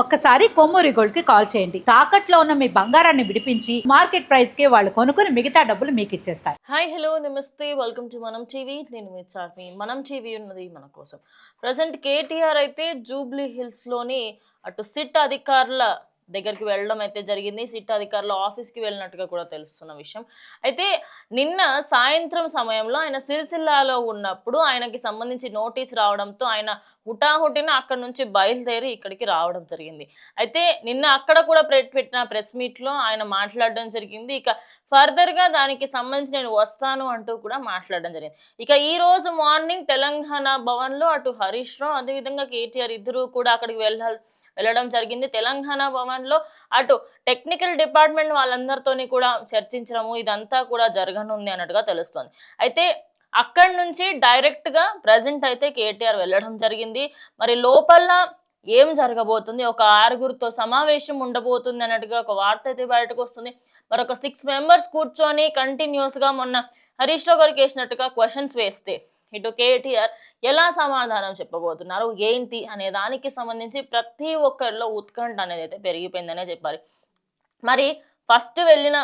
ఒక్కసారి కొమ్మూరి గోల్డ్కి కాల్ చేయండి. తాకట్లో ఉన్న మీ బంగారాన్ని విడిపించి మార్కెట్ ప్రైస్కి వాళ్ళు కొనుక్కుని మిగతా డబ్బులు మీకు ఇచ్చేస్తారు. హాయ్ హలో నమస్తే. Welcome to Manam TV. నేను మీ చార్మి. మనం టీవీ ఉన్నది మన కోసం. ప్రజెంట్ కేటీఆర్ అయితే జూబ్లీ హిల్స్లోని అటు సిట్ అధికారుల దగ్గరికి వెళ్ళడం అయితే జరిగింది. సిట్ అధికారుల ఆఫీస్కి వెళ్ళినట్టుగా కూడా తెలుస్తున్న విషయం. అయితే నిన్న సాయంత్రం సమయంలో ఆయన సిరిసిల్లాలో ఉన్నప్పుడు ఆయనకి సంబంధించి నోటీస్ రావడంతో ఆయన హుటాహుటిన అక్కడ నుంచి బయలుదేరి ఇక్కడికి రావడం జరిగింది. అయితే నిన్న అక్కడ కూడా ప్రె- పెట్టిన ప్రెస్ మీట్లో ఆయన మాట్లాడడం జరిగింది. ఇక ఫర్దర్గా దానికి సంబంధించి నేను వస్తాను అంటూ కూడా మాట్లాడడం జరిగింది. ఇక ఈ రోజు మార్నింగ్ తెలంగాణ భవన్లో అటు హరీష్ రావు అదేవిధంగా కేటీఆర్ ఇద్దరు కూడా అక్కడికి వెళ్ళాలి వెళ్ళడం జరిగింది. తెలంగాణ భవన్లో అటు టెక్నికల్ డిపార్ట్మెంట్ వాళ్ళందరితోని కూడా చర్చించడము ఇదంతా కూడా జరగనుంది అన్నట్టుగా తెలుస్తోంది. అయితే అక్కడి నుంచి డైరెక్ట్గా ప్రజెంట్ అయితే కేటీఆర్ వెళ్ళడం జరిగింది. మరి లోపల ఏం జరగబోతుంది? ఒక ఆరుగురితో సమావేశం ఉండబోతుంది అన్నట్టుగా ఒక వార్త అయితే బయటకు వస్తుంది. మరొక సిక్స్ మెంబర్స్ కూర్చొని కంటిన్యూస్గా మొన్న హరీష్ రావు గారికి వేసినట్టుగా క్వశ్చన్స్ వేస్తే ఇటు కేటీఆర్ ఎలా సమాధానం చెప్పబోతున్నారు? ఏంటి? అనే దానికి సంబంధించి ప్రతి ఒక్కరిలో ఉత్కంఠ అనేది అయితే పెరిగిపోయిందనే చెప్పాలి. మరి ఫస్ట్ వెళ్ళిన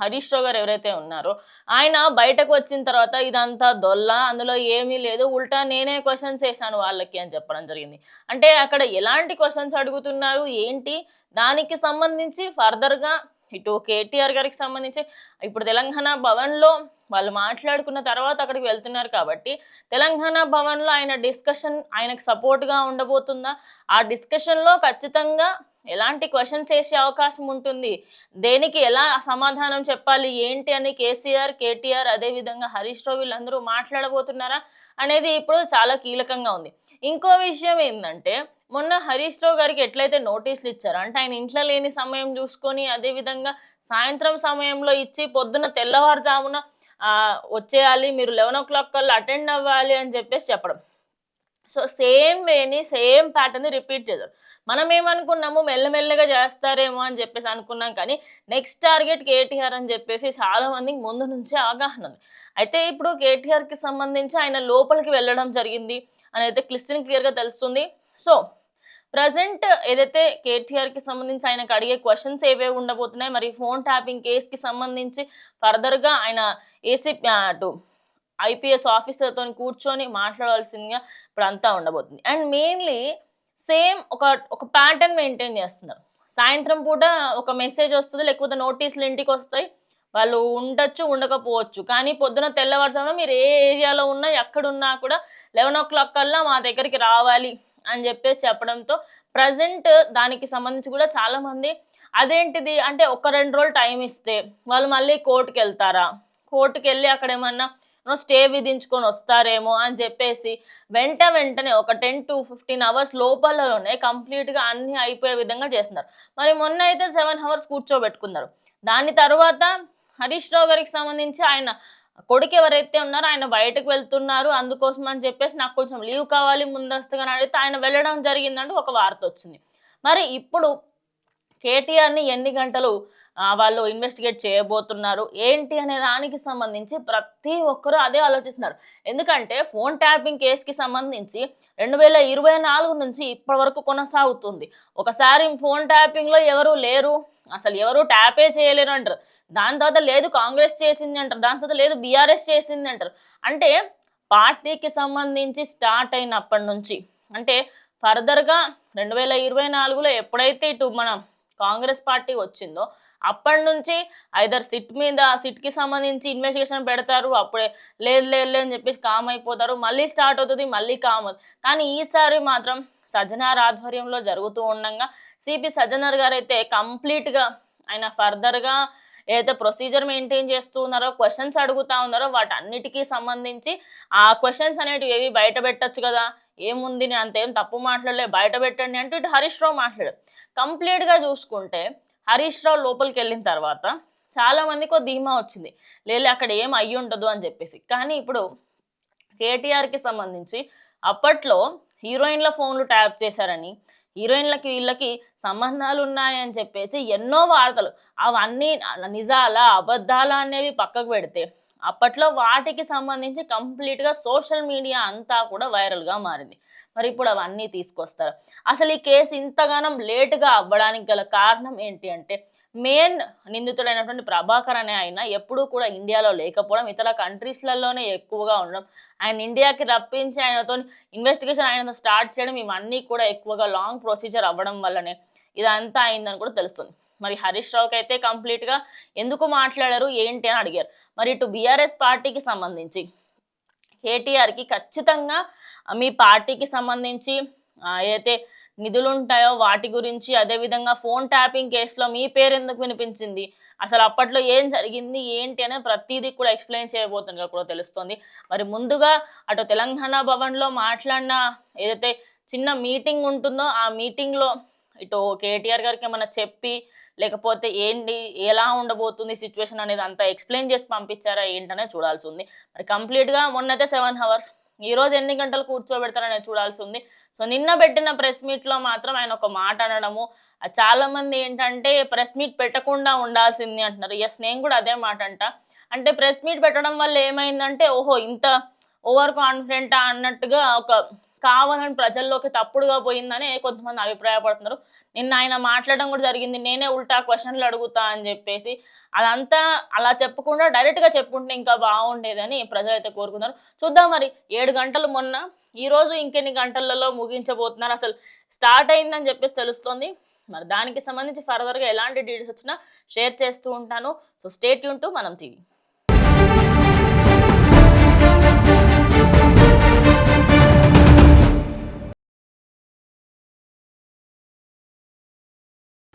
హరీష్ రావు గారు ఎవరైతే ఉన్నారో ఆయన బయటకు వచ్చిన తర్వాత ఇదంతా దొల్ల అందులో ఏమీ లేదు ఉల్టా నేనే క్వశ్చన్స్ వేసాను వాళ్ళకి అని చెప్పడం జరిగింది. అంటే అక్కడ ఎలాంటి క్వశ్చన్స్ అడుగుతున్నారు ఏంటి? దానికి సంబంధించి ఫర్దర్గా ఇటు కేటీఆర్ గారికి సంబంధించి ఇప్పుడు తెలంగాణ భవన్లో వాళ్ళు మాట్లాడుకున్న తర్వాత అక్కడికి వెళ్తున్నారు కాబట్టి తెలంగాణ భవన్లో ఆయన డిస్కషన్ ఆయనకు సపోర్ట్గా ఉండబోతుందా? ఆ డిస్కషన్లో ఖచ్చితంగా ఎలాంటి క్వశ్చన్స్ చేసే అవకాశం ఉంటుంది? దేనికి ఎలా సమాధానం చెప్పాలి? ఏంటి అని కేసీఆర్ కేటీఆర్ అదేవిధంగా హరీష్ రావు వీళ్ళందరూ మాట్లాడబోతున్నారా అనేది ఇప్పుడు చాలా కీలకంగా ఉంది. ఇంకో విషయం ఏంటంటే మొన్న హరీష్ రావు గారికి ఎట్లయితే నోటీసులు ఇచ్చారు అంటే ఆయన ఇంట్లో లేని సమయం చూసుకొని అదేవిధంగా సాయంత్రం సమయంలో ఇచ్చి పొద్దున తెల్లవారుజామున వచ్చేయాలి మీరు లెవెన్ ఓ క్లాక్ కల్లా అటెండ్ అవ్వాలి అని చెప్పేసి చెప్పడం. సో సేమ్ వేని సేమ్ ప్యాటర్న్ని రిపీట్ చేశారు మనం ఏమనుకున్నాము? మెల్లమెల్లగా చేస్తారేమో అని చెప్పేసి అనుకున్నాం కానీ నెక్స్ట్ టార్గెట్ కేటీఆర్ అని చెప్పేసి చాలా మందికి ముందు నుంచే అవగాహన ఉంది. అయితే ఇప్పుడు కేటీఆర్కి సంబంధించి ఆయన లోపలికి వెళ్ళడం జరిగింది అని అయితే క్లిస్టిన్ క్లియర్గా తెలుస్తుంది. సో ప్రజెంట్ ఏదైతే కేటీఆర్కి సంబంధించి ఆయనకు అడిగే క్వశ్చన్స్ ఏవే ఉండబోతున్నాయి మరి ఫోన్ ట్యాపింగ్ కేసుకి సంబంధించి ఫర్దర్గా ఆయన ఏసీ అటు ఐపీఎస్ ఆఫీసర్తో కూర్చొని మాట్లాడాల్సిందిగా ఇప్పుడు అంతా ఉండబోతుంది. అండ్ మెయిన్లీ సేమ్ ఒక ఒక ప్యాటర్న్ మెయింటైన్ చేస్తున్నారు. సాయంత్రం పూట ఒక మెసేజ్ వస్తుంది లేకపోతే నోటీసులు ఇంటికి వస్తాయి. వాళ్ళు ఉండొచ్చు ఉండకపోవచ్చు. కానీ పొద్దున తెల్లవారుజామున మీరు ఏ ఏరియాలో ఉన్నా ఎక్కడున్నా కూడా లెవెన్ ఓ క్లాక్ కల్లా మా దగ్గరికి రావాలి అని చెప్పేసి చెప్పడంతో ప్రజెంట్ దానికి సంబంధించి కూడా చాలామంది అదేంటిది అంటే ఒక రెండు రోజులు టైం ఇస్తే వాళ్ళు మళ్ళీ కోర్టుకి వెళ్తారా కోర్టుకి వెళ్ళి అక్కడ ఏమన్నా స్టే విధించుకొని వస్తారేమో అని చెప్పేసి వెంట వెంటనే ఒక టెన్ టు ఫిఫ్టీన్ అవర్స్ లోపలలోనే కంప్లీట్గా అన్నీ అయిపోయే విధంగా చేస్తున్నారు. మరి మొన్న అయితే సెవెన్ అవర్స్ కూర్చోబెట్టుకున్నారు. దాని తర్వాత హరీష్ రావు గారికి సంబంధించి ఆయన కొడుకు ఎవరైతే ఉన్నారో ఆయన బయటకు వెళ్తున్నారు. అందుకోసం అని చెప్పేసి నాకు కొంచెం లీవ్ కావాలి ముందస్తుగా అని అడిగితే ఆయన వెళ్ళడం జరిగిందంటూ ఒక వార్త వచ్చింది. మరి ఇప్పుడు కేటీఆర్ని ఎన్ని గంటలు వాళ్ళు ఇన్వెస్టిగేట్ చేయబోతున్నారు. ఏంటి అనే దానికి సంబంధించి ప్రతి ఒక్కరూ అదే ఆలోచిస్తున్నారు. ఎందుకంటే ఫోన్ ట్యాపింగ్ కేసుకి సంబంధించి రెండు వేల ఇరవై నాలుగు నుంచి ఇప్పటి వరకు కొనసాగుతుంది. ఒకసారి ఫోన్ ట్యాపింగ్లో ఎవరు లేరు. అసలు ఎవరు ట్యాపే చేయలేరు అంటారు. దాని తర్వాత లేదు కాంగ్రెస్ చేసింది అంటారు. దాని తర్వాత లేదు బీఆర్ఎస్ చేసింది అంటారు. అంటే పార్టీకి సంబంధించి స్టార్ట్ అయినప్పటి నుంచి అంటే ఫర్దర్గా రెండు వేల ఇరవై నాలుగులో ఎప్పుడైతే ఇటు మనం కాంగ్రెస్ పార్టీ వచ్చిందో అప్పటి నుంచి ఐదర్ సిట్ మీద సిట్కి సంబంధించి ఇన్వెస్టిగేషన్ పెడతారు అప్పుడే లేదు లేదు లేదు అని చెప్పేసి కామ్ అయిపోతారు మళ్ళీ స్టార్ట్ అవుతుంది మళ్ళీ కామ్ అవుతుంది. కానీ ఈసారి మాత్రం సజ్జనార్ ఆధ్వర్యంలో జరుగుతూ ఉండగా సిపి సజ్జనార్ గారు అయితే కంప్లీట్గా ఆయన ఫర్దర్గా ఏదైతే ప్రొసీజర్ మెయింటైన్ చేస్తూ ఉన్నారో క్వశ్చన్స్ అడుగుతా ఉన్నారో వాటన్నిటికీ సంబంధించి ఆ క్వశ్చన్స్ అనేటివి ఏవి బయట పెట్టచ్చు కదా ఏముంది నేను అంతేం తప్పు మాట్లాడలే బయట పెట్టండి అంటూ ఇటు హరీష్ రావు మాట్లాడారు కంప్లీట్గా చూసుకుంటే హరీష్ రావు లోపలికి వెళ్ళిన తర్వాత చాలా మందికి ఒక ధీమా వచ్చింది. లేలే అక్కడ ఏం అయ్యి ఉండదు అని చెప్పేసి. కానీ ఇప్పుడు కేటీఆర్కి సంబంధించి అప్పట్లో హీరోయిన్ల ఫోన్లు ట్యాప్ చేశారని హీరోయిన్లకి వీళ్ళకి సంబంధాలు ఉన్నాయని చెప్పేసి ఎన్నో వార్తలు. అవన్నీ నిజాలా అబద్ధాలా అనేవి పక్కకు పెడితే అప్పట్లో వాటికి సంబంధించి కంప్లీట్గా సోషల్ మీడియా అంతా కూడా వైరల్గా మారింది. మరి ఇప్పుడు అవన్నీ తీసుకొస్తారు. అసలు ఈ కేసు ఇంతగానం లేటుగా అవ్వడానికి గల కారణం ఏంటి అంటే మెయిన్ నిందితుడైనటువంటి ప్రభాకర్ అనే ఆయన ఎప్పుడూ కూడా ఇండియాలో లేకపోవడం ఇతర కంట్రీస్లలోనే ఎక్కువగా ఉండడం ఆయన ఇండియాకి రప్పించి ఆయనతో ఇన్వెస్టిగేషన్ ఆయనతో స్టార్ట్ చేయడం ఇవన్నీ కూడా ఎక్కువగా లాంగ్ ప్రొసీజర్ అవ్వడం వల్లనే ఇదంతా అయిందని కూడా తెలుస్తుంది. మరి హరీష్ రావుకి అయితే కంప్లీట్గా ఎందుకు మాట్లాడారు ఏంటి అని అడిగారు. మరి ఇటు బీఆర్ఎస్ పార్టీకి సంబంధించి కేటీఆర్కి ఖచ్చితంగా మీ పార్టీకి సంబంధించి ఏదైతే నిధులు ఉంటాయో వాటి గురించి అదేవిధంగా ఫోన్ ట్యాపింగ్ కేసులో మీ పేరు ఎందుకు వినిపించింది అసలు అప్పట్లో ఏం జరిగింది ఏంటి అనేది ప్రతిదీ కూడా ఎక్స్ప్లెయిన్ చేయబోతున్నట్టుగా కూడా తెలుస్తుంది. మరి ముందుగా అటు తెలంగాణ భవన్లో మాట్లాడిన ఏదైతే చిన్న మీటింగ్ ఉంటుందో ఆ మీటింగ్లో ఇటు కేటీఆర్ గారికి ఏమైనా చెప్పి లేకపోతే ఏంటి ఎలా ఉండబోతుంది సిచ్యువేషన్ అనేది అంతా ఎక్స్ప్లెయిన్ చేసి పంపించారా ఏంటనే చూడాల్సి ఉంది. మరి కంప్లీట్గా మొన్నైతే సెవెన్ అవర్స్ ఈ రోజు ఎన్ని గంటలు కూర్చోబెడతారనేది చూడాల్సి ఉంది. సో నిన్న పెట్టిన ప్రెస్ మీట్లో మాత్రం ఆయన ఒక మాట అనడము చాలామంది ఏంటంటే ప్రెస్ మీట్ పెట్టకుండా ఉండాల్సింది అంటున్నారు. ఎస్ నేను కూడా అదే మాట అంట. అంటే ప్రెస్ మీట్ పెట్టడం వల్ల ఏమైందంటే ఓహో ఇంత ఓవర్ కాన్ఫిడెంటా అన్నట్టుగా ఒక కావాలని ప్రజల్లోకి తప్పుడుగా పోయిందని కొంతమంది అభిప్రాయపడుతున్నారు. నిన్న ఆయన మాట్లాడడం కూడా జరిగింది. నేనే ఉల్టా క్వశ్చన్లు అడుగుతా అని చెప్పేసి అదంతా అలా చెప్పకుండా డైరెక్ట్గా చెప్పుకుంటే ఇంకా బాగుండేదని ప్రజలైతే కోరుకున్నారు చూద్దాం మరి ఏడు గంటలు మొన్న ఈరోజు ఇంకెన్ని గంటలలో ముగించబోతున్నారు? అసలు స్టార్ట్ అయిందని చెప్పేసి తెలుస్తుంది. మరి దానికి సంబంధించి ఫర్దర్గా ఎలాంటి డీటెయిల్స్ వచ్చినా షేర్ చేస్తూ ఉంటాను. సో స్టేట్ యూన్ టు మనం టీవీ